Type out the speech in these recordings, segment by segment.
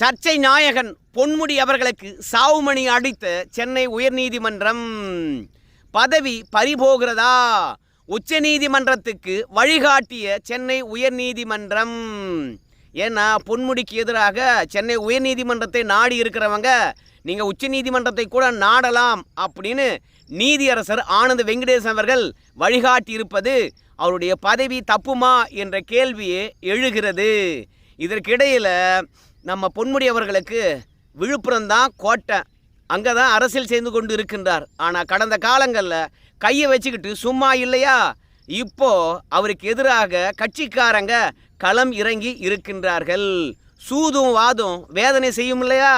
சர்ச்சை நாயகன் பொன்முடி அவர்களுக்கு சாவுமணி அடித்த சென்னை உயர்நீதிமன்றம். பதவி பறிபோகிறதா? உச்சநீதிமன்றத்துக்கு வழிகாட்டிய சென்னை உயர்நீதிமன்றம். ஏன்னா பொன்முடிக்கு எதிராக சென்னை உயர்நீதிமன்றத்தை நாடி இருக்கிறவங்க நீங்கள் உச்சநீதிமன்றத்தை கூட நாடலாம் அப்படின்னு நீதியரசர் ஆனந்த் வெங்கடேசன் அவர்கள் வழிகாட்டி இருப்பது அவருடைய பதவி தப்புமா என்ற கேள்வியே எழுகிறது. இதற்கிடையில் நம்ம பொன்முடியவர்களுக்கு விழுப்புரம் தான் கோட்டை. அங்கே தான் அரசியல் செய்து கொண்டு இருக்கின்றார். ஆனால் கடந்த காலங்களில் கையை வச்சுக்கிட்டு சும்மா இல்லையா? இப்போ அவருக்கு எதிராக கட்சிக்காரங்க களம் இறங்கி இருக்கின்றார்கள். சூதும் வாதும் வேதனை செய்யும் இல்லையா?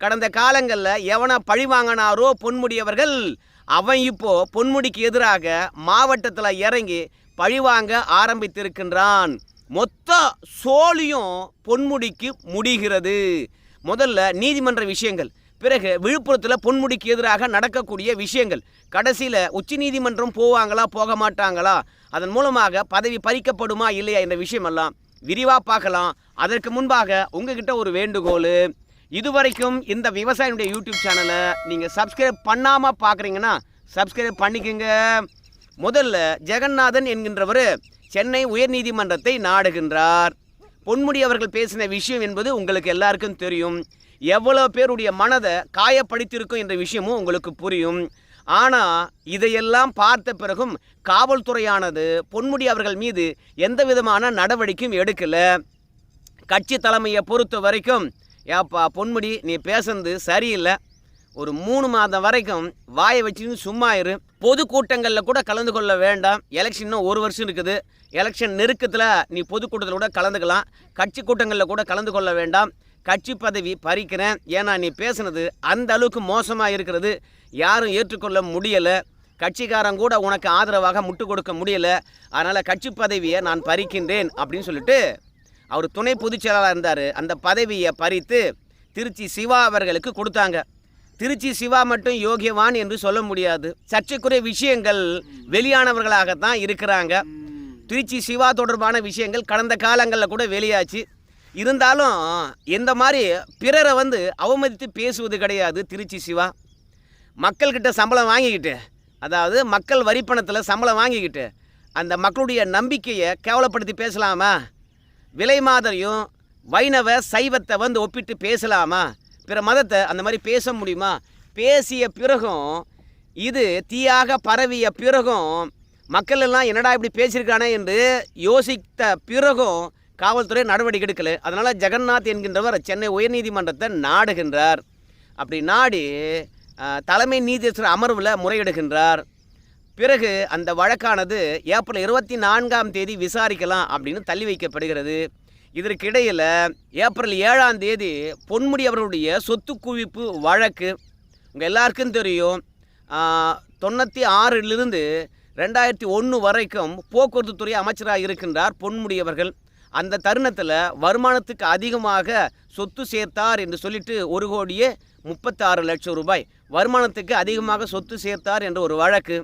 கடந்த காலங்களில் எவனை பழி வாங்கினாரோ பொன்முடியவர்கள் அவன் இப்போ பொன்முடிக்கு எதிராக மாவட்டத்தில் இறங்கி பழிவாங்க ஆரம்பித்திருக்கின்றான். மொத்த சோழியும் பொன்முடிக்கு முடிகிறது. முதல்ல நீதிமன்ற விஷயங்கள் பிறகு விழுப்புரத்தில் பொன்முடிக்கு எதிராக நடக்கக்கூடிய விஷயங்கள். கடைசியில் உச்ச நீதிமன்றம் போவாங்களா போக மாட்டாங்களா? அதன் மூலமாக பதவி பறிக்கப்படுமா இல்லையா என்ற விஷயமெல்லாம் விரிவாக பார்க்கலாம். அதற்கு முன்பாக உங்ககிட்ட ஒரு வேண்டுகோள். இதுவரைக்கும் இந்த விவசாயினுடைய யூடியூப் சேனலை நீங்கள் சப்ஸ்கிரைப் பண்ணாமல் பார்க்குறீங்கன்னா சப்ஸ்கிரைப் பண்ணிக்கோங்க. முதல்ல ஜெகநாதன் என்கின்றவர் சென்னை உயர்நீதிமன்றத்தை நாடுகின்றார். பொன்முடி அவர்கள் பேசின விஷயம் என்பது உங்களுக்கு எல்லாருக்கும் தெரியும். எவ்வளோ பேருடைய மனதை காயப்படுத்தியிருக்கும் என்ற விஷயமும் உங்களுக்கு புரியும். ஆனால் இதையெல்லாம் பார்த்த பிறகும் காவல்துறையானது பொன்முடி அவர்கள் மீது எந்த விதமான நடவடிக்கையும் எடுக்கலை. கட்சி தலைமையை பொறுத்த வரைக்கும் ஏப்பா பொன்முடி நீ பேசுனது சரியில்லை. ஒரு மூணு மாதம் வரைக்கும் வாயை வச்சுன்னு சும்மா இரு. பொதுக்கூட்டங்களில் கூட கலந்து கொள்ள வேண்டாம். எலெக்ஷன் இன்னும் ஒரு வருஷம் இருக்குது. எலெக்ஷன் நெருக்கத்தில் நீ பொதுக்கூட்டத்தில் கூட கலந்துக்கலாம். கட்சி கூட்டங்களில் கூட கலந்து கொள்ள வேண்டாம். கட்சி பதவி பறிக்கிறேன். ஏன்னா நீ பேசுனது அந்த அளவுக்கு மோசமாக இருக்கிறது. யாரும் ஏற்றுக்கொள்ள முடியலை. கட்சிக்காரன் கூட உனக்கு ஆதரவாக முட்டு கொடுக்க முடியலை. அதனால் கட்சி பதவியை நான் பறிக்கின்றேன் அப்படின்னு சொல்லிட்டு அவர் துணை பொதுச் செயலாளர் இருந்தார். அந்த பதவியை பறித்து திருச்சி சிவா அவர்களுக்கு கொடுத்தாங்க. திருச்சி சிவா மட்டும் யோகியவான் என்று சொல்ல முடியாது. சர்ச்சைக்குரிய விஷயங்கள் வெளியானவர்களாகத்தான் இருக்கிறாங்க. திருச்சி சிவா தொடர்பான விஷயங்கள் கடந்த காலங்களில் கூட வெளியாச்சு. இருந்தாலும் இந்த மாதிரி பிறரை வந்து அவமதித்து பேசுவது கிடையாது திருச்சி சிவா. மக்கள்கிட்ட சம்பளம் வாங்கிக்கிட்டு அதாவது மக்கள் வரிப்பணத்தில் சம்பளம் வாங்கிக்கிட்டு அந்த மக்களுடைய நம்பிக்கையை கேவலப்படுத்தி பேசலாமா? விலை மாதிரியும் வைணவ சைவத்தை வந்து ஒப்பிட்டு பேசலாமா? பிற மதத்தை அந்த மாதிரி பேச முடியுமா? பேசிய பிறகும் இது தீயாக பரவிய பிறகும் மக்கள் எல்லாம் என்னடா இப்படி பேசியிருக்கானே என்று யோசித்த பிறகும் காவல்துறை நடவடிக்கை எடுக்கல. அதனால் ஜெகநாத் என்கின்றவர் சென்னை உயர்நீதிமன்றத்தை நாடுகின்றார். அப்படி நாடி தலைமை நீதியரசர் அமர்வில் முறையிடுகின்றார். பிறகு அந்த வழக்கானது ஏப்ரல் இருபத்தி நான்காம் தேதி விசாரிக்கலாம் அப்படின்னு தள்ளி வைக்கப்படுகிறது. இதற்கிடையில் ஏப்ரல் ஏழாம் தேதி பொன்முடி அவர்களுடைய சொத்து குவிப்பு வழக்கு. உங்கள் எல்லாருக்கும் தெரியும். தொண்ணூற்றி ஆறிலிருந்து ரெண்டாயிரத்தி ஒன்று வரைக்கும் போக்குவரத்து துறை அமைச்சராக இருக்கின்றார் பொன்முடி அவர்கள். அந்த தருணத்தில் வருமானத்துக்கு அதிகமாக சொத்து சேர்த்தார் என்று சொல்லிட்டு ஒரு கோடியே முப்பத்தாறு லட்சம் ரூபாய் வருமானத்துக்கு அதிகமாக சொத்து சேர்த்தார் என்ற ஒரு வழக்கு.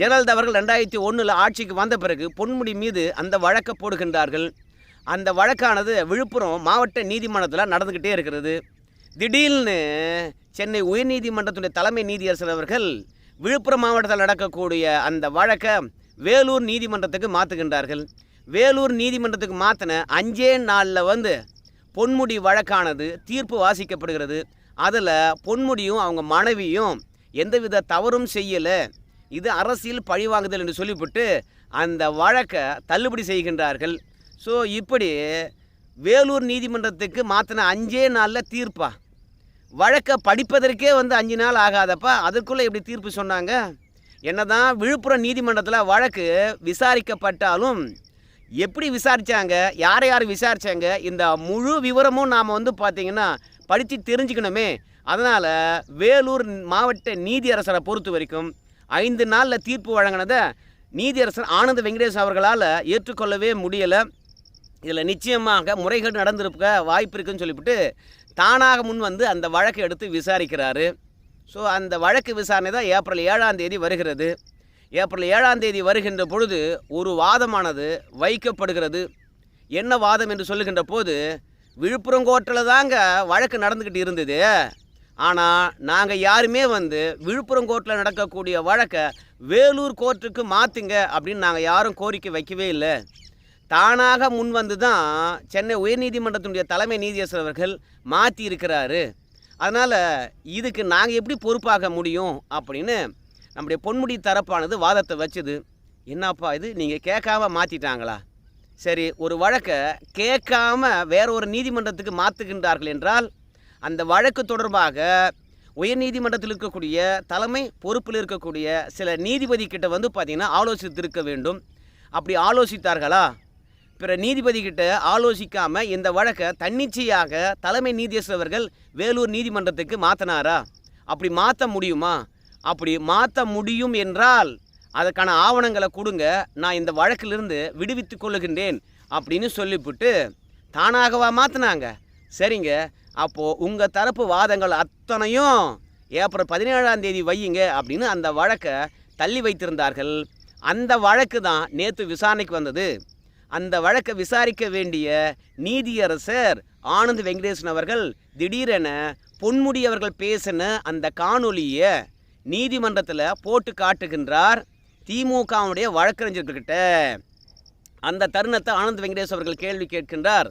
ஜெயலலிதா அவர்கள் ரெண்டாயிரத்தி ஒன்றில் ஆட்சிக்கு வந்த பிறகு பொன்முடி மீது அந்த வழக்கை போடுகின்றார்கள். அந்த வழக்கானது விழுப்புரம் மாவட்ட நீதிமன்றத்தில் நடந்துக்கிட்டே இருக்கிறது. திடீர்னு சென்னை உயர்நீதிமன்றத்துடைய தலைமை நீதியரசர் அவர்கள் விழுப்புரம் மாவட்டத்தில் நடக்கக்கூடிய அந்த வழக்கை வேலூர் நீதிமன்றத்துக்கு மாற்றுகின்றார்கள் வேலூர் நீதிமன்றத்துக்கு மாற்றின அஞ்சே நாளில் வந்து பொன்முடி வழக்கானது தீர்ப்பு வாசிக்கப்படுகிறது. அதில் பொன்முடியும் அவங்க மனைவியும் எந்தவித தவறும் செய்யலை. இது அரசியல் பழிவாங்குதல் என்று சொல்லிவிட்டு அந்த வழக்கை தள்ளுபடி செய்கின்றார்கள். ஸோ இப்படி வேலூர் நீதிமன்றத்துக்கு மாற்றின அஞ்சே நாளில் தீர்ப்பா? வழக்கை படிப்பதற்கே வந்து அஞ்சு நாள் ஆகாதப்பா? அதுக்குள்ளே இப்படி தீர்ப்பு சொன்னாங்க. என்னதான் விழுப்புரம் நீதிமன்றத்தில் வழக்கு விசாரிக்கப்பட்டாலும் எப்படி விசாரித்தாங்க யார் யார் விசாரித்தாங்க இந்த முழு விவரமும் நாம் வந்து பார்த்திங்கன்னா படித்து தெரிஞ்சுக்கணுமே. அதனால் வேலூர் மாவட்ட நீதியரசரை பொறுத்த வரைக்கும் ஐந்து நாளில் தீர்ப்பு வழங்கினதை நீதியரசர் ஆனந்த வெங்கடேஷ் அவர்களால் ஏற்றுக்கொள்ளவே முடியலை. இதில் நிச்சயமாக முறைகேடு நடந்திருக்க வாய்ப்பு இருக்குன்னு சொல்லிவிட்டு தானாக முன் வந்து அந்த வழக்கை எடுத்து விசாரிக்கிறாரு. ஸோ அந்த வழக்கு விசாரணை தான் ஏப்ரல் ஏழாம் தேதி வருகிறது. ஏப்ரல் ஏழாம் தேதி வருகின்ற பொழுது ஒரு வாதமானது வைக்கப்படுகிறது. என்ன வாதம் என்று சொல்லுகின்ற போது விழுப்புரம் கோர்ட்டில் தாங்க வழக்கு நடந்துக்கிட்டு இருந்தது. ஆனால் நாங்கள் யாருமே வந்து விழுப்புரம் கோர்ட்டில் நடக்கக்கூடிய வழக்கை வேலூர் கோர்ட்டுக்கு மாற்றுங்க அப்படின்னு நாங்கள் யாரும் கோரிக்கை வைக்கவே இல்லை. தானாக முன் வந்து தான் சென்னை உயர்நீதிமன்றத்தினுடைய தலைமை நீதியரசர் அவர்கள் மாற்றி இருக்கிறாரு அதனால் இதுக்கு நாங்கள் எப்படி பொறுப்பாக முடியும் அப்படின்னு நம்முடைய பொன்முடி தரப்பானது வாதத்தை வச்சுது. என்னப்பா இது? நீங்கள் கேட்காம மாற்றிட்டாங்களா சரி ஒரு வழக்கை கேட்காம வேற ஒரு நீதிமன்றத்துக்கு மாற்றுகின்றார்கள் என்றால் அந்த வழக்கு தொடர்பாக உயர்நீதிமன்றத்தில் இருக்கக்கூடிய தலைமை பொறுப்பில் இருக்கக்கூடிய சில நீதிபதி கிட்ட வந்து பார்த்திங்கன்னா ஆலோசித்திருக்க வேண்டும். அப்படி ஆலோசித்தார்களா? பிற நீதிபதிகிட்ட ஆலோசிக்காம இந்த வழக்கை தன்னிச்சையாக தலைமை நீதியரசர் அவர்கள் வேலூர் நீதிமன்றத்துக்கு மாற்றினாரா அப்படி மாற்ற முடியுமா? அப்படி மாற்ற முடியும் என்றால் அதற்கான ஆவணங்களை கொடுங்க. நான் இந்த வழக்கிலிருந்து விடுவித்து கொள்ளுகின்றேன் அப்படின்னு சொல்லிவிட்டு தானாகவா மாற்றினாங்க சரிங்க. அப்போது உங்கள் தரப்பு வாதங்கள் அத்தனையும் ஏப்ரல் பதினேழாம் தேதி வையுங்க அப்படின்னு அந்த வழக்கை தள்ளி வைத்திருந்தார்கள். அந்த வழக்கு தான் நேற்று விசாரணைக்கு வந்தது. அந்த வழக்கை விசாரிக்க வேண்டிய நீதியரசர் ஆனந்த் வெங்கடேசன் அவர்கள் திடீரென பொன்முடி அவர்கள் பேசின அந்த காணொலியை நீதிமன்றத்தில் போட்டு காட்டுகின்றார் திமுகவுடைய வழக்கறிஞர்கிட்ட அந்த தருணத்தை ஆனந்த் வெங்கடேஷ் அவர்கள் கேள்வி கேட்கின்றார்.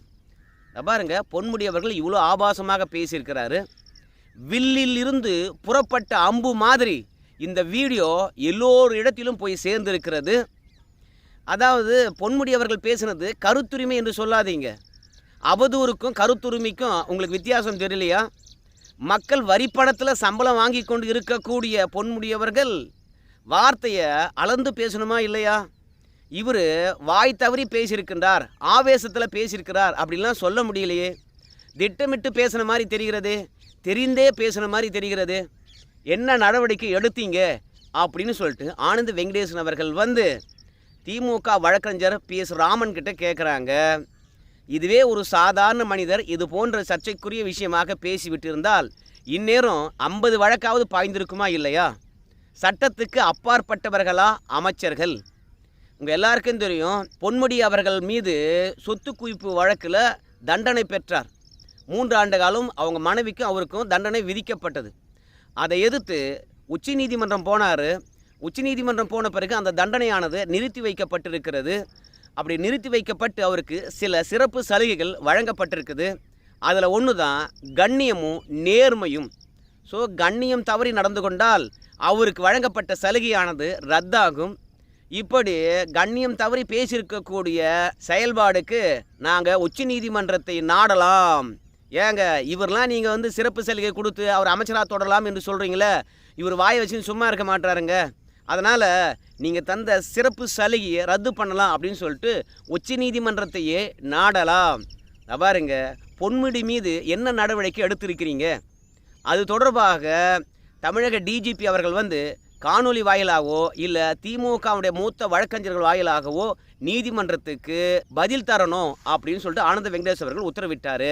பாருங்க பொன்முடி அவர்கள் இவ்வளோ ஆபாசமாக பேசியிருக்கிறாரு. வில்லில் இருந்து புறப்பட்ட அம்பு மாதிரி இந்த வீடியோ எல்லோரு இடத்திலும் போய் சேர்ந்திருக்கிறது. அதாவது பொன்முடி அவர்கள் பேசினது கருத்துரிமை என்று சொல்லாதீங்க. அவதூறுக்கும் கருத்துரிமைக்கும் உங்களுக்கு வித்தியாசம் தெரியலையா? மக்கள் வரிப்பணத்தில் சம்பளம் வாங்கி கொண்டு இருக்கக்கூடிய பொன்முடியவர்கள் வார்த்தையை அளந்து பேசணுமா இல்லையா? இவர் வாய் தவறி பேசியிருக்கின்றார் ஆவேசத்தில் பேசியிருக்கிறார் அப்படின்லாம் சொல்ல முடியலையே. திட்டமிட்டு பேசுன மாதிரி தெரிகிறது தெரிந்தே பேசுன மாதிரி தெரிகிறது. என்ன நடவடிக்கை எடுத்தீங்க அப்படின்னு சொல்லிட்டு ஆனந்த் வெங்கடேசன் அவர்கள் வந்து திமுக வழக்கறிஞர் பி எஸ் ராமன் கிட்ட கேட்குறாங்க இதுவே ஒரு சாதாரண மனிதர் இது போன்ற சர்ச்சைக்குரிய விஷயமாக பேசிவிட்டிருந்தால் இந்நேரம் ஐம்பது வழக்காவது பாய்ந்திருக்குமா இல்லையா? சட்டத்துக்கு அப்பாற்பட்டவர்களா அமைச்சர்கள்? உங்கள் எல்லாருக்கும் தெரியும் பொன்முடி அவர்கள் மீது சொத்து குவிப்பு வழக்கில் தண்டனை பெற்றார். மூன்று ஆண்டு காலம் அவங்க மனைவிக்கும் அவருக்கும் தண்டனை விதிக்கப்பட்டது. அதை எதிர்த்து உச்சநீதிமன்றம் போனார். உச்சநீதிமன்றம் போன பிறகு அந்த தண்டனையானது நிறுத்தி வைக்கப்பட்டிருக்கிறது. அப்படி நிறுத்தி வைக்கப்பட்டு அவருக்கு சில சிறப்பு சலுகைகள் வழங்கப்பட்டிருக்குது. அதில் ஒன்று தான் கண்ணியமும் நேர்மையும். ஸோ கண்ணியம் தவறி நடந்து கொண்டால் அவருக்கு வழங்கப்பட்ட சலுகையானது ரத்தாகும். இப்படி கண்ணியம் தவறி பேசியிருக்கக்கூடிய செயல்பாடுக்கு நாங்கள் உச்ச நீதிமன்றத்தை நாடலாம். ஏங்க இவரெலாம் நீங்கள் வந்து சிறப்பு சலுகை கொடுத்து அவர் அமைச்சராக தொடரலாம் என்று சொல்கிறீங்களே இவர் வாயை வச்சுன்னு சும்மா இருக்க மாட்டாருங்க. அதனால் நீங்கள் தந்த சிறப்பு சலுகையை ரத்து பண்ணலாம் அப்படின்னு சொல்லிட்டு உச்ச நீதிமன்றத்தையே நாடலாம். பாருங்க பொன்முடி மீது என்ன நடவடிக்கை எடுத்திருக்கிறீங்க? அது தொடர்பாக தமிழக டிஜிபி அவர்கள் வந்து காணொளி வாயிலாகவோ இல்லை திமுகவுடைய மூத்த வழக்கறிஞர்கள் வாயிலாகவோ நீதிமன்றத்துக்கு பதில் தரணும் அப்படின்னு சொல்லிட்டு ஆனந்த வெங்கடேஷ் அவர்கள் உத்தரவிட்டார்.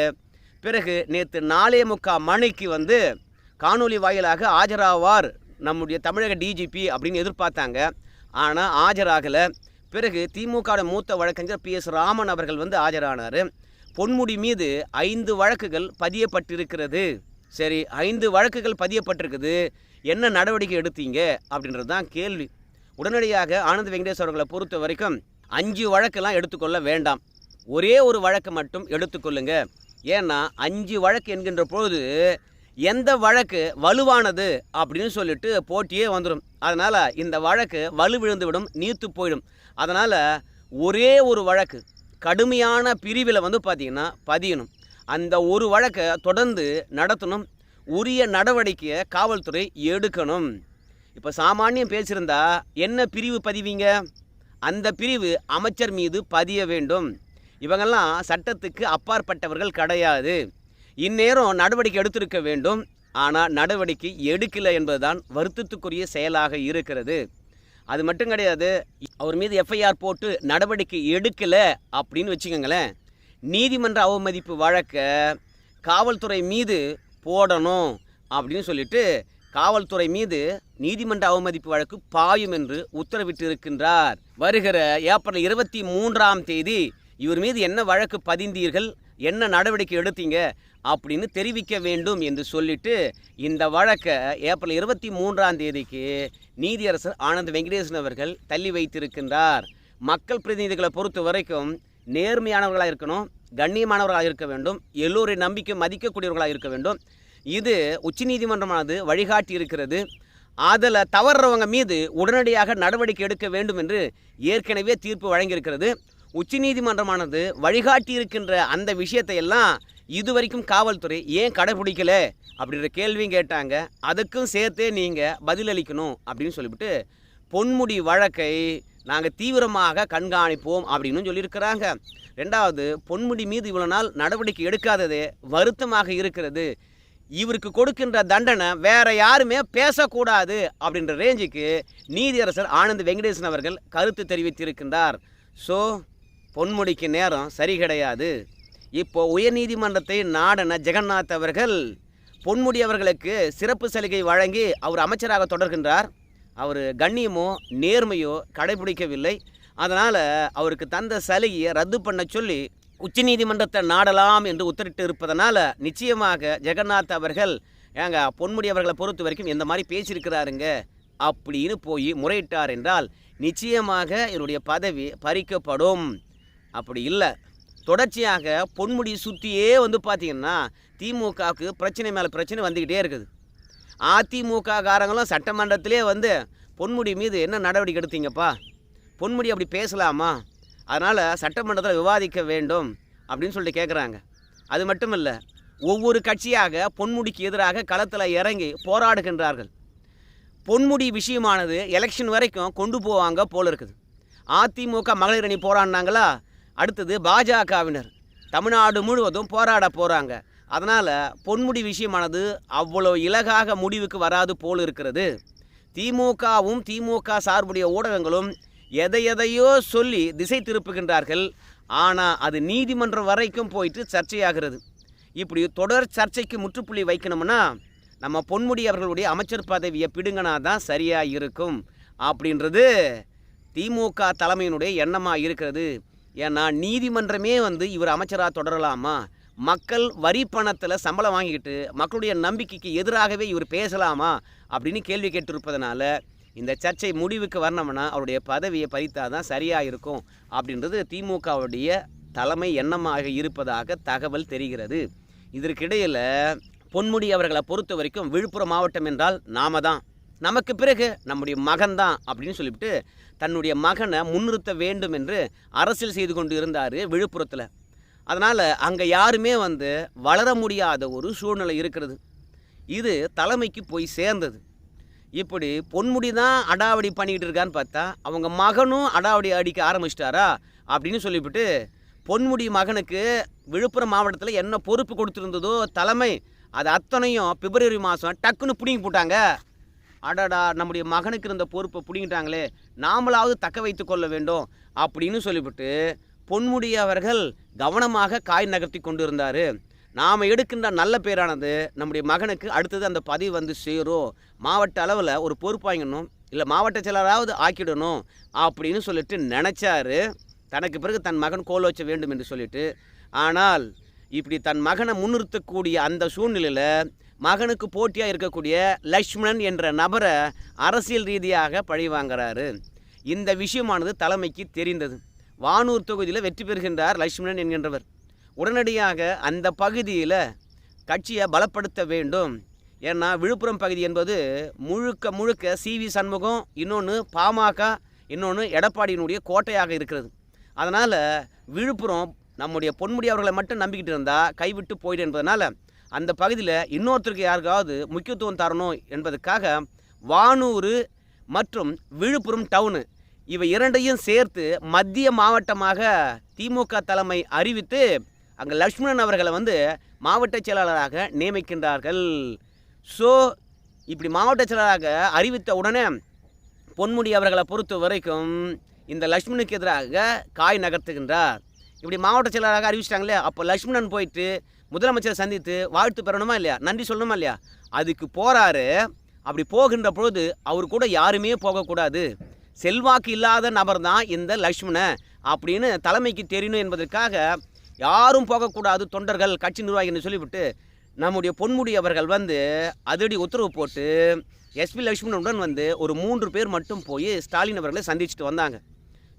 பிறகு நேற்று நாலே முக்கா மணிக்கு வந்து காணொளி வாயிலாக ஆஜராவார். நம்முடைய தமிழக டிஜிபி அப்படின்னு எதிர்பார்த்தாங்க. ஆனால் ஆஜராகலை. பிறகு திமுக மூத்த வழக்கறிஞர் பி எஸ் ராமன் அவர்கள் வந்து ஆஜரானார். பொன்முடி மீது ஐந்து வழக்குகள் பதியப்பட்டிருக்கிறது. சரி ஐந்து வழக்குகள் பதியப்பட்டிருக்குது. என்ன நடவடிக்கை எடுத்தீங்க? அப்படின்றது தான் கேள்வி. உடனடியாக ஆனந்த் வெங்கடேஷ் அவர்களை பொறுத்த வரைக்கும் அஞ்சு வழக்கெல்லாம் எடுத்துக்கொள்ள வேண்டாம். ஒரே ஒரு வழக்கு மட்டும் எடுத்துக்கொள்ளுங்க. ஏன்னா அஞ்சு வழக்கு என்கின்ற பொழுது எந்த வழக்கு வலுவானது அப்படின்னு சொல்லிட்டு போட்டியே வந்துடும் அதனால் இந்த வழக்கு வலு விழுந்துவிடும் நீர்த்து போயிடும். அதனால் ஒரே ஒரு வழக்கு கடுமையான பிரிவில் வந்து பார்த்திங்கன்னா பதியணும். அந்த ஒரு வழக்கை தொடர்ந்து நடத்தணும். உரிய நடவடிக்கையை காவல்துறை எடுக்கணும். இப்போ சாமானியம் பேசியிருந்தா என்ன பிரிவு பதிவீங்க? அந்த பிரிவு அமைச்சர் மீது பதிய வேண்டும். இவங்கெல்லாம் சட்டத்துக்கு அப்பாற்பட்டவர்கள் கிடையாது. இந்நேரம் நடவடிக்கை எடுத்திருக்க வேண்டும். ஆனால் நடவடிக்கை எடுக்கலை என்பதுதான் வருத்தத்துக்குரிய செயலாக இருக்கிறது. அது மட்டும் கிடையாது அவர் மீது எஃப்ஐஆர் போட்டு நடவடிக்கை எடுக்கலை அப்படின்னு வச்சுக்கோங்களேன். நீதிமன்ற அவமதிப்பு வழக்கை காவல்துறை மீது போடணும் அப்படின்னு சொல்லிட்டு காவல்துறை மீது நீதிமன்ற அவமதிப்பு வழக்கு பாயும் என்று உத்தரவிட்டு இருக்கின்றார் வருகிற ஏப்ரல் இருபத்தி மூன்றாம் தேதி இவர் மீது என்ன வழக்கு பதிந்தீர்கள் என்ன நடவடிக்கை எடுத்தீங்க அப்படின்னு தெரிவிக்க வேண்டும் என்று சொல்லிட்டு இந்த வழக்கை ஏப்ரல் இருபத்தி மூன்றாம் தேதிக்கு நீதியரசர் ஆனந்த் வெங்கடேசன் அவர்கள் தள்ளி வைத்திருக்கின்றார். மக்கள் பிரதிநிதிகளை பொறுத்த வரைக்கும் நேர்மையானவர்களாக இருக்கணும் கண்ணியமானவர்களாக இருக்க வேண்டும் எல்லோரின் நம்பிக்கை மதிக்கக்கூடியவர்களாக இருக்க வேண்டும். இது உச்சநீதிமன்றமானது வழிகாட்டி இருக்கிறது. அதில் தவறுறவங்க மீது உடனடியாக நடவடிக்கை எடுக்க வேண்டும் என்று ஏற்கனவே தீர்ப்பு வழங்கியிருக்கிறது. உச்சநீதிமன்றமானது வழிகாட்டி இருக்கின்ற அந்த விஷயத்தை எல்லாம் இதுவரைக்கும் காவல்துறை ஏன் கடைபிடிக்கல? அப்படின்ற கேள்வியும் கேட்டாங்க. அதுக்கும் சேர்த்தே நீங்கள் பதிலளிக்கணும் அப்படின்னு சொல்லிவிட்டு பொன்முடி வழக்கை நாங்கள் தீவிரமாக கண்காணிப்போம் அப்படின்னு சொல்லியிருக்கிறாங்க. ரெண்டாவது பொன்முடி மீது இவ்வளோ நாள் நடவடிக்கை எடுக்காததே வருத்தமாக இருக்கிறது. இவருக்கு கொடுக்கின்ற தண்டனை வேற யாருமே பேசக்கூடாது அப்படின்ற ரேஞ்சுக்கு நீதியரசர் ஆனந்த் வெங்கடேசன் அவர்கள் கருத்து தெரிவித்திருக்கின்றார். ஸோ பொன்முடிக்கு நேரம் சரி கிடையாது. இப்போ உயர்நீதிமன்றத்தை நாடன ஜெகநாத் அவர்கள் பொன்முடி அவர்களுக்கு சிறப்பு சலுகை வழங்கி அவர் அமைச்சராக தொடர்கின்றார். அவர் கண்ணியமோ நேர்மையோ கடைபிடிக்கவில்லை. அதனால் அவருக்கு தந்த சலுகையை ரத்து பண்ண சொல்லி உச்சநீதிமன்றத்தை நாடலாம் என்று உத்தரிட்டு இருப்பதனால் நிச்சயமாக ஜெகநாத் அவர்கள் ஏங்க பொன்முடி அவர்களை பொறுத்த வரைக்கும் இந்த மாதிரி பேசியிருக்கிறாருங்க? அப்படின்னு போய் முறையிட்டார் என்றால் நிச்சயமாக இவருடைய பதவி பறிக்கப்படும். அப்படி இல்லை. தொடர்ச்சியாக பொன்முடி சுற்றியே வந்து பார்த்தீங்கன்னா திமுகவுக்கு பிரச்சனை மேலே பிரச்சனை வந்துக்கிட்டே இருக்குது. அதிமுக காரங்களும் சட்டமன்றத்திலே வந்து பொன்முடி மீது என்ன நடவடிக்கை எடுத்தீங்கப்பா? பொன்முடி அப்படி பேசலாமா? அதனால் சட்டமன்றத்தில் விவாதிக்க வேண்டும் அப்படின்னு சொல்லிட்டு கேட்குறாங்க அது மட்டும் இல்லை ஒவ்வொரு கட்சியாக பொன்முடிக்கு எதிராக களத்தில் இறங்கி போராடுகின்றார்கள். பொன்முடி விஷயமானது எலெக்ஷன் வரைக்கும் கொண்டு போவாங்க போல இருக்குது. அதிமுக மகளிர் அணி போராடினாங்களா? அடுத்தது பாஜகவினர். தமிழ்நாடு முழுவதும் போராட போகிறாங்க அதனால் பொன்முடி விஷயமானது அவ்வளோ இலகாக முடிவுக்கு வராது போல் இருக்கிறது. திமுகவும் திமுக சார்புடைய ஊடகங்களும் எதை எதையோ சொல்லி திசை திருப்புகின்றார்கள். ஆனால் அது நீதிமன்றம் வரைக்கும் போயிட்டு சர்ச்சையாகிறது. இப்படி தொடர் சர்ச்சைக்கு முற்றுப்புள்ளி வைக்கணும்னா நம்ம பொன்முடி அவர்களுடைய அமைச்சர் பதவியை பிடுங்கினா தான் சரியாக இருக்கும். அப்படின்றது திமுக தலைமையினுடைய எண்ணமாக இருக்கிறது. ஏன்னா நீதிமன்றமே வந்து இவர் அமைச்சராக தொடரலாமா? மக்கள் வரி பணத்தில் சம்பளம் வாங்கிக்கிட்டு மக்களுடைய நம்பிக்கைக்கு எதிராகவே இவர் பேசலாமா? அப்படின்னு கேள்வி கேட்டிருப்பதனால இந்த சர்ச்சை முடிவுக்கு வரணும்னா அவருடைய பதவியை பறித்தால் தான் சரியாக இருக்கும் அப்படின்றது திமுகவுடைய தலைமை எண்ணமாக இருப்பதாக தகவல் தெரிகிறது. இதற்கிடையில் பொன்முடி அவர்களை பொறுத்த வரைக்கும் விழுப்புரம் மாவட்டம் என்றால் நாம தான். நமக்கு பிறகு நம்முடைய மகன்தான் அப்படின்னு சொல்லிவிட்டு தன்னுடைய மகனை முன்னிறுத்த வேண்டும் என்று அரசியல் செய்து கொண்டு இருந்தார் விழுப்புரத்தில். அதனால் அங்கே யாருமே வந்து வளர முடியாத ஒரு சூழ்நிலை இருக்கிறது. இது தலைமைக்கு போய் சேர்ந்தது. இப்படி பொன்முடி தான் அடாவடி பண்ணிக்கிட்டு இருக்கான்னு பார்த்தா அவங்க மகனும் அடாவடி அடிக்க ஆரம்பிச்சிட்டாரா அப்படின்னு சொல்லிவிட்டு பொன்முடி மகனுக்கு விழுப்புரம் மாவட்டத்தில் என்ன பொறுப்பு கொடுத்துருந்ததோ தலைமை அது அத்தனையும் பிப்ரவரி மாதம் டக்குன்னு பிடிங்கி போட்டாங்க. அடடா நம்முடைய மகனுக்கு இருந்த பொறுப்பை பிடிங்கிட்டாங்களே நாமளாவது தக்க வைத்து கொள்ள வேண்டும் அப்படின்னு சொல்லிவிட்டு பொன்முடி அவர்கள் கவனமாக காய் நகர்த்தி கொண்டு இருந்தார் நாம் எடுக்கின்ற நல்ல பேரானது நம்முடைய மகனுக்கு அடுத்தது அந்த பதவி வந்து சேரும். மாவட்ட அளவில் ஒரு பொறுப்பு வாங்கணும் இல்லை மாவட்ட செயலராவது ஆக்கிடணும் அப்படின்னு சொல்லிட்டு நினச்சாரு. தனக்கு பிறகு தன் மகன் கோல் வச்ச வேண்டும் என்று சொல்லிட்டு. ஆனால் இப்படி தன் மகனை முன்னிறுத்தக்கூடிய அந்த சூழ்நிலையில் மகனுக்கு போட்டியாக இருக்கக்கூடிய லக்ஷ்மணன் என்ற நபரை அரசியல் ரீதியாக பழிவாங்கிறாரு இந்த விஷயமானது தலைமைக்கு தெரிந்தது. வானூர் தொகுதியில் வெற்றி பெறுகின்றார் லக்ஷ்மணன் என்கின்றவர். உடனடியாக அந்த பகுதியில் கட்சியை பலப்படுத்த வேண்டும். ஏன்னா விழுப்புரம் பகுதி என்பது முழுக்க முழுக்க சி வி சண்முகம் இன்னொன்று பாமக இன்னொன்று எடப்பாடியினுடைய கோட்டையாக இருக்கிறது. அதனால் விழுப்புரம் நம்முடைய பொன்முடி அவர்களை மட்டும் நம்பிக்கிட்டு இருந்தால் கைவிட்டு போயிடு என்பதனால் அந்த பகுதியில் இன்னொருத்தருக்கு யாருக்காவது முக்கியத்துவம் தரணும் என்பதற்காக வானூர் மற்றும் விழுப்புரம் டவுனு இவை இரண்டையும் சேர்த்து மத்திய மாவட்டமாக திமுக தலைமை அறிவித்து அங்கே லக்ஷ்மணன் அவர்களை வந்து மாவட்ட செயலாளராக நியமிக்கின்றார்கள். ஸோ இப்படி மாவட்ட செயலாளராக அறிவித்த உடனே பொன்முடி அவர்களை பொறுத்த வரைக்கும் இந்த லக்ஷ்மணுக்கு எதிராக காய் நகர்த்துகின்றார். இப்படி மாவட்ட செயலாளராக அறிவிச்சிட்டாங்களே அப்போ லக்ஷ்மணன் போயிட்டு முதலமைச்சரை சந்தித்து வாழ்த்து பெறணுமா இல்லையா? நன்றி சொல்லணுமா இல்லையா? அதுக்கு போகிறாரு அப்படி போகின்ற பொழுது அவர் கூட யாருமே போகக்கூடாது. செல்வாக்கு இல்லாத நபர் தான் இந்த லக்ஷ்மண அப்படின்னு தலைமைக்கு தெரியணும் என்பதற்காக யாரும் போகக்கூடாது தொண்டர்கள் கட்சி நிர்வாகின்னு சொல்லிவிட்டு நம்முடைய பொன்முடி அவர்கள் வந்து அதிரடி உத்தரவு போட்டு எஸ்பி லட்சுமணனுடன் வந்து ஒரு மூன்று பேர் மட்டும் போய் ஸ்டாலின் அவர்களை சந்திச்சுட்டு வந்தாங்க.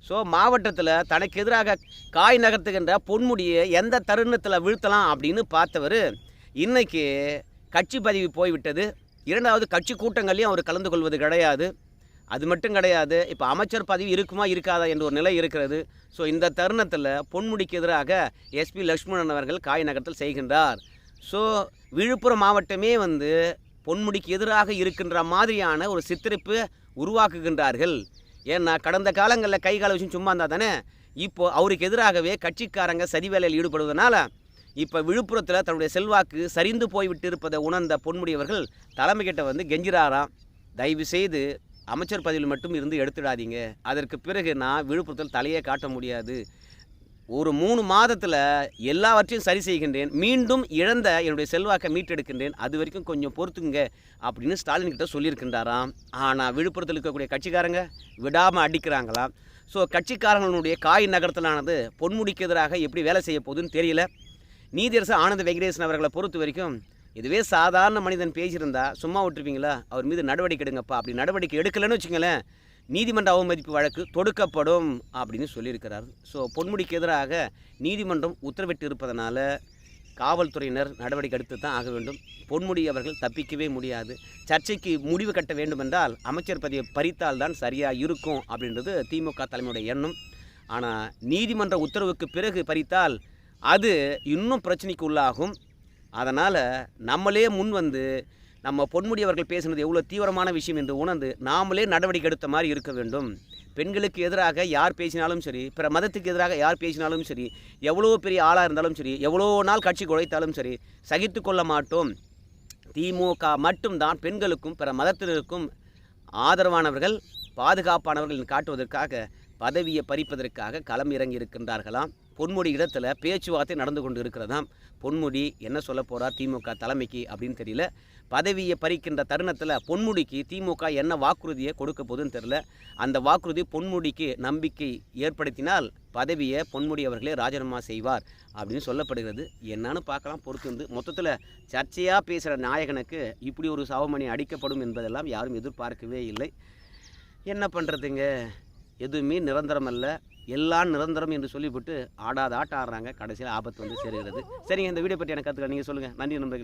ஸோ மாவட்டத்தில் தனக்கு எதிராக காய் நகர்த்துகின்ற பொன்முடியை எந்த தருணத்தில் வீழ்த்தலாம் அப்படின்னு பார்த்தவர் இன்றைக்கி கட்சி பதவி போய்விட்டது. இரண்டாவது கட்சி கூட்டங்கள்லையும் அவர் கலந்து கொள்வது கிடையாது. அது மட்டும் கிடையாது இப்போ அமைச்சர் பதவி இருக்குமா இருக்காதா என்ற ஒரு நிலை இருக்கிறது. ஸோ இந்த தருணத்தில் பொன்முடிக்கு எதிராக எஸ்பி லக்ஷ்மணன் அவர்கள் காய் நகர்த்தல் செய்கின்றார். ஸோ விழுப்புரம் மாவட்டமே வந்து பொன்முடிக்கு எதிராக இருக்கின்ற மாதிரியான ஒரு சித்தரிப்பு உருவாக்குகின்றார்கள். ஏன்னா கடந்த காலங்களில் கை கால விஷயம் சும்மா இருந்தால் தானே? இப்போது அவருக்கு எதிராகவே கட்சிக்காரங்க சதி வேலையில் ஈடுபடுவதனால இப்போ விழுப்புரத்தில் தன்னுடைய செல்வாக்கு சரிந்து போய்விட்டு இருப்பதை உணர்ந்த பொன்முடியவர்கள் தலைமைக்கிட்ட வந்து கெஞ்சிராராம் தயவு செய்து அமைச்சர் பதவியில் மட்டும் இருந்து எடுத்துடாதீங்க. அதற்கு பிறகு நான் விழுப்புரத்தில் தலையே காட்ட முடியாது. ஒரு மூணு மாதத்தில் எல்லாவற்றையும் சரி செய்கின்றேன். மீண்டும் இழந்த என்னுடைய செல்வாக்கை மீட்டெடுக்கின்றேன். அது வரைக்கும் கொஞ்சம் பொறுத்துங்க அப்படின்னு ஸ்டாலின் கிட்ட சொல்லியிருக்கின்றாராம். ஆனால் விழுப்புரத்தில் இருக்கக்கூடிய கட்சிக்காரங்க விடாமல் அடிக்கிறாங்களாம். ஸோ கட்சிக்காரங்களுடைய காய் நகரத்திலானது பொன்முடிக்கு எதிராக எப்படி வேலை செய்ய போகுதுன்னு தெரியல. நீதியரசர் ஆனந்த வெங்கடேசன் அவர்களை பொறுத்த வரைக்கும் இதுவே சாதாரண மனிதன் பேசியிருந்தா சும்மா விட்டுருப்பீங்களா அவர் மீது நடவடிக்கை எடுங்கப்பா. அப்படி நடவடிக்கை எடுக்கலைன்னு வச்சுங்களேன் நீதிமன்ற அவமதிப்பு வழக்கு தொடுக்கப்படும் அப்படின்னு சொல்லியிருக்கிறார். ஸோ பொன்முடிக்கு எதிராக நீதிமன்றம் உத்தரவிட்டு இருப்பதனால காவல்துறையினர் நடவடிக்கை எடுத்து தான் ஆக வேண்டும். பொன்முடி அவர்கள் தப்பிக்கவே முடியாது. சர்ச்சைக்கு முடிவு கட்ட வேண்டுமென்றால் அமைச்சர் பதவியை பறித்தால் தான் சரியாக இருக்கும் அப்படின்றது திமுக தலைமையுடைய எண்ணம். ஆனால் நீதிமன்ற உத்தரவுக்கு பிறகு பறித்தால் அது இன்னும் பிரச்சனைக்கு உள்ளாகும். அதனால் நம்மளே முன் வந்து நம்ம பொன்முடி அவர்கள் பேசுனது எவ்வளோ தீவிரமான விஷயம் என்று உணர்ந்து நாமளே நடவடிக்கை எடுத்த மாதிரி இருக்க வேண்டும். பெண்களுக்கு எதிராக யார் பேசினாலும் சரி பிற மதத்துக்கு எதிராக யார் பேசினாலும் சரி எவ்வளோ பெரிய ஆளாக இருந்தாலும் சரி எவ்வளோ நாள் கட்சி குழைத்தாலும் சரி சகித்து கொள்ள மாட்டோம். திமுக மட்டும்தான் பெண்களுக்கும் பிற மதத்தினருக்கும் ஆதரவானவர்கள் பாதுகாப்பானவர்கள் காட்டுவதற்காக பதவியை பறிப்பதற்காக களம் இறங்கி இருக்கின்றார்களாம் பொன்முடி இடத்துல பேச்சுவார்த்தை நடந்து கொண்டு இருக்கிறதாம். பொன்முடி என்ன சொல்ல போறார் திமுக தலைமைக்கு அப்படின்னு தெரியல. பதவியை பறிக்கின்ற தருணத்தில் பொன்முடிக்கு திமுக என்ன வாக்குறுதியை கொடுக்க போதுன்னு தெரில அந்த வாக்குறுதி பொன்முடிக்கு நம்பிக்கை ஏற்படுத்தினால் பதவியை பொன்முடி அவர்களே ராஜினாமா செய்வார் அப்படின்னு சொல்லப்படுகிறது. என்னன்னு பார்க்கலாம் பொறுத்து வந்து மொத்தத்தில் சர்ச்சையாக பேசுகிற நாயகனுக்கு இப்படி ஒரு சவமணி அடிக்கப்படும் என்பதெல்லாம் யாரும் எதிர்பார்க்கவே இல்லை. என்ன பண்ணுறதுங்க எதுவுமே நிரந்தரம் அல்ல எல்லாம் நிரந்தரம் என்று சொல்லிவிட்டு ஆடாத ஆட்டம் ஆடுறாங்க. கடைசியில் ஆபத்து வந்து சேருகிறது. சரிங்க இந்த வீடியோ பற்றி எனக்கு கற்றுக்க நீங்கள் சொல்லுங்கள் நன்றி நண்பர்கள்.